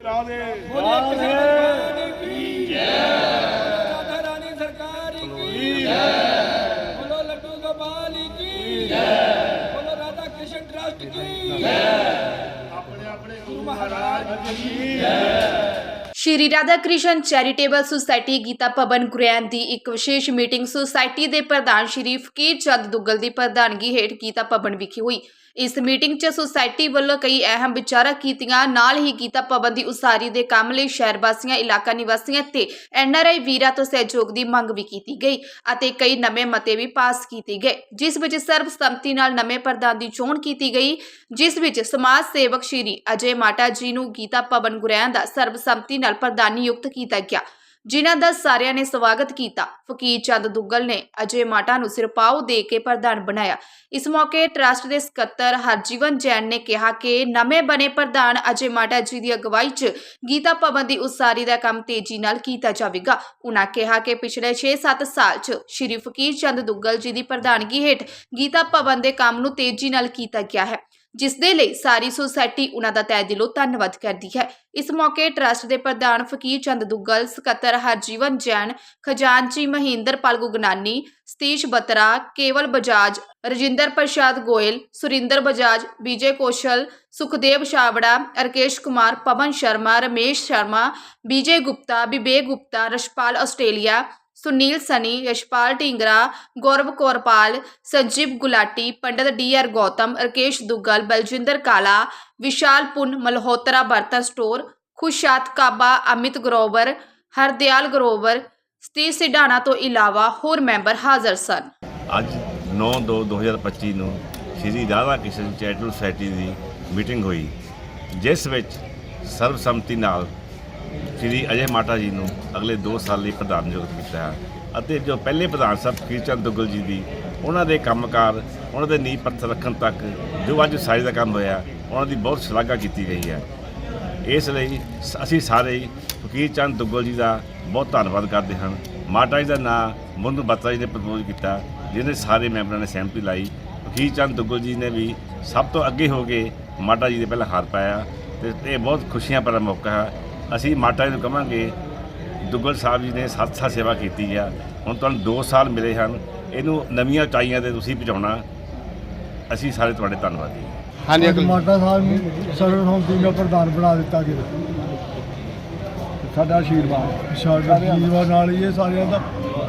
ਰਾਧੇ। ਰਾਧੇ। ਕੀ ਜੈ ਰਾਧਾ ਰਾਣੀ ਸਰਕਾਰ ਕੀ ਜੈ? ਬੋਲੋ ਲੱਡੂ ਗੋਪਾਲ ਕੀ ਜੈ ਬੋਲੋ ਰਾਧਾ ਕ੍ਰਿਸ਼ਨ ਟਰਸਟ ਕੀ ਜੈ? ਆਪਣੇ ਆਪਣੇ ਗੁਰੂ ਮਹਾਰਾਜ ਕੀ ਜੈ? ਸ਼੍ਰੀ ਰਾਧਾ ਕ੍ਰਿਸ਼ਨ ਚੈਰੀਟੇਬਲ ਸੁਸਾਇਟੀ ਗੀਤਾ ਭਵਨ ਗੁਰੈਨ ਦੀ ਇੱਕ ਵਿਸ਼ੇਸ਼ ਮੀਟਿੰਗ ਸੁਸਾਇਟੀ ਦੇ ਪ੍ਰਧਾਨ ਸ਼੍ਰੀ ਫਕੀਰ ਚੰਦ ਦੁੱਗਲ ਦੀ ਪ੍ਰਧਾਨਗੀ ਹੇਠ ਗੀਤਾ ਭਵਨ ਵਿਖੇ ਹੋਈ। ਇਸ ਮੀਟਿੰਗ 'ਚ ਸੁਸਾਇਟੀ ਵੱਲੋਂ ਕਈ ਅਹਿਮ ਵਿਚਾਰਾਂ ਕੀਤੀਆਂ। ਨਾਲ ਹੀ ਗੀਤਾ ਭਵਨ ਦੀ ਉਸਾਰੀ ਦੇ ਕੰਮ ਲਈ ਸ਼ਹਿਰ ਵਾਸੀਆਂ ਇਲਾਕਾ ਨਿਵਾਸੀਆਂ ਤੇ ਐਨਆਰਆਈ ਵੀਰਾਂ ਤੋਂ ਸਹਿਯੋਗ ਦੀ ਮੰਗ ਵੀ ਕੀਤੀ ਗਈ ਅਤੇ ਕਈ ਨਵੇਂ ਮਤੇ ਵੀ ਪਾਸ ਕੀਤੇ ਗਏ। ਜਿਸ ਵਿੱਚ ਸਰਬਸੰਮਤੀ ਨਾਲ ਨਵੇਂ ਪ੍ਰਧਾਨ ਦੀ ਚੋਣ ਕੀਤੀ ਗਈ। ਜਿਸ ਵਿੱਚ ਸਮਾਜ ਸੇਵਕ ਸ਼੍ਰੀ ਅਜੇ ਮਾਟਾ ਜੀ ਨੂੰ ਗੀਤਾ ਭਵਨ ਗੁਰੈਨ ਦਾ ਸਰਬਸੰਮਤੀ ਨਾਲ ਪ੍ਰਧਾਨ ਨਿਯੁਕਤ ਕੀਤਾ ਗਿਆ ਜਿਨ੍ਹਾਂ ਦਾ ਸਾਰਿਆਂ ਨੇ ਸਵਾਗਤ ਕੀਤਾ। ਫਕੀਰ ਚੰਦ ਦੁੱਗਲ ਨੇ ਅਜੇ ਮਾਟਾ ਨੂੰ ਸਿਰਪਾਉ ਦੇ ਕੇ ਪ੍ਰਧਾਨ ਬਣਾਇਆ। ਇਸ ਮੌਕੇ ਟਰਸਟ ਦੇ ਸਕੱਤਰ ਹਰਜੀਵਨ ਜੈਨ ਨੇ ਕਿਹਾ ਕਿ ਨਵੇਂ ਬਣੇ ਪ੍ਰਧਾਨ ਅਜੇ ਮਾਟਾ ਜੀ ਦੀ ਅਗਵਾਈ 'ਚ ਗੀਤਾ ਭਵਨ ਦੀ ਉਸਾਰੀ ਦਾ ਕੰਮ ਤੇਜ਼ੀ ਨਾਲ ਕੀਤਾ ਜਾਵੇਗਾ। ਉਹਨਾਂ ਕਿਹਾ ਕਿ ਪਿਛਲੇ 6-7 ਸਾਲ 'ਚ ਸ਼੍ਰੀ ਫਕੀਰ ਚੰਦ ਦੁੱਗਲ ਜੀ ਦੀ ਪ੍ਰਧਾਨਗੀ ਹੇਠ ਗੀਤਾ ਭਵਨ ਦੇ ਕੰਮ ਨੂੰ ਤੇਜ਼ੀ ਨਾਲ ਕੀਤਾ ਗਿਆ ਹੈ। ਜਿਸ ਦੇ ਲਈ ਸਾਰੀ ਸੁਸਾਇਟੀ ਉਹਨਾਂ ਦਾ ਤਹਿ ਦਿਲੋਂ ਧੰਨਵਾਦ ਕਰਦੀ ਹੈ। ਇਸ ਮੌਕੇ ਟਰਸਟ ਦੇ ਪ੍ਰਧਾਨ ਫਕੀਰ ਚੰਦ ਦੁੱਗਲ, ਸਕੱਤਰ ਹਰਜੀਵਨ ਜੈਨ, ਖਜ਼ਾਨਚੀ Mahinder Pal Gugnani, Satish Batra, Kewal Bajaj, Rajinder Prasad Goyal, Surinder Bajaj, Vijay Koshal, Sukhdev Chhabra Rakesh Kumar, Pawan Sharma, Ramesh Sharma Vijay Gupta Vivek Gupta, Rashpal Australia Sunil Sunny, Yashpal Dhingra, Gaurav Kaurpal, Sanjeev Gulati, Pandit D R Gautam, Rakesh Duggal, Baljinder Kala, Vishal Pun, Malhotra Bartan store ਖੁਸ਼ਾਤ ਕਾਬਾ, ਅਮਿਤ ਗਰੋਵਰ, ਹਰਦਿਆਲ ਗਰੋਵਰ, ਸਤੀਸ਼ ਸਿਡਾਣਾ ਤੋਂ ਇਲਾਵਾ ਹੋਰ member ਹਾਜ਼ਰ ਸਨ। ਅੱਜ 9/2/2025 ਨੂੰ Shri Radha Krishna charitable society ਦੀ meeting ਹੋਈ, ਜਿਸ ਵਿੱਚ ਸਰਬਸੰਮਤੀ ਨਾਲ ਸ਼੍ਰੀ ਅਜੇ ਮਾਟਾ ਜੀ ਨੂੰ ਅਗਲੇ 2 ਸਾਲ ਲਈ ਪ੍ਰਧਾਨ ਨਿਯੁਕਤ ਕੀਤਾ ਹੈ। ਅਤੇ ਜੋ ਪਹਿਲੇ ਪ੍ਰਧਾਨ ਸਾਹਿਬ ਕੀਰਚੰਦ ਦੁੱਗਲ ਜੀ ਦੀ, ਉਹਨਾਂ ਦੇ ਕੰਮਕਾਰ, ਉਹਨਾਂ ਦੇ ਨੀਂਹ ਪੱਥਰ ਰੱਖਣ ਤੱਕ ਜੋ ਅੱਜ ਸਾਰੀ ਦਾ ਕੰਮ ਹੋਇਆ, ਉਹਨਾਂ ਦੀ ਬਹੁਤ ਸ਼ਲਾਘਾ ਕੀਤੀ ਗਈ ਹੈ। ਇਸ ਲਈ ਸ- ਅਸੀਂ ਸਾਰੇ ਫਕੀਰ ਚੰਦ ਦੁੱਗਲ ਜੀ ਦਾ ਬਹੁਤ ਧੰਨਵਾਦ ਕਰਦੇ ਹਾਂ। ਮਾਤਾ ਜੀ ਦਾ ਨਾਂ ਮੁੰਦੂ ਬੱਤਾ ਜੀ ਨੇ ਪ੍ਰਪੋਜ਼ ਕੀਤਾ, ਜਿਹਨੇ ਸਾਰੇ ਮੈਂਬਰਾਂ ਨੇ ਸਹਿਮਤੀ ਲਾਈ। ਫਕੀਰ ਚੰਦ ਦੁੱਗਲ ਜੀ ਨੇ ਵੀ ਸਭ ਤੋਂ ਅੱਗੇ ਹੋ ਕੇ ਮਾਤਾ ਜੀ ਦੇ ਪਹਿਲਾਂ ਹਾਰ ਪਾਇਆ ਤੇ ਇਹ ਬਹੁਤ ਖੁਸ਼ੀਆਂ ਭਰਾ ਮੌਕਾ ਹੈ। ਅਸੀਂ ਮਾਤਾ ਜੀ ਨੂੰ ਕਹਾਂਗੇ ਦੁੱਗਲ ਸਾਹਿਬ ਜੀ ਨੇ ਸੱਤ ਸਾਲ ਸੇਵਾ ਕੀਤੀ ਆ ਹੁਣ ਤੁਹਾਨੂੰ 2 ਸਾਲ ਮਿਲੇ ਹਨ ਇਹਨੂੰ ਨਵੀਆਂ ਉਚਾਈਆਂ ਤੇ ਤੁਸੀਂ ਪਹੁੰਚਾਉਣਾ ਅਸੀਂ ਸਾਰੇ ਤੁਹਾਡੇ ਧੰਨਵਾਦੀ ਹਾਂ। ਹਾਂਜੀ ਅੱਜ ਮਾਤਾ ਸਾਹਿਬ ਨੂੰ ਸਰਵਸੰਮਤੀ ਨਾਲ ਪ੍ਰਧਾਨ ਬਣਾ ਦਿੱਤਾ ਗਿਆ। ਸਾਡਾ ਆਸ਼ੀਰਵਾਦ। ਸਾਡਾ ਜੀਵਾ ਨਾਲ ਹੀ ਇਹ ਸਾਰਿਆਂ ਦਾ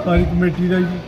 ਸਾਰੀ ਕਮੇਟੀ ਦਾ ਜੀ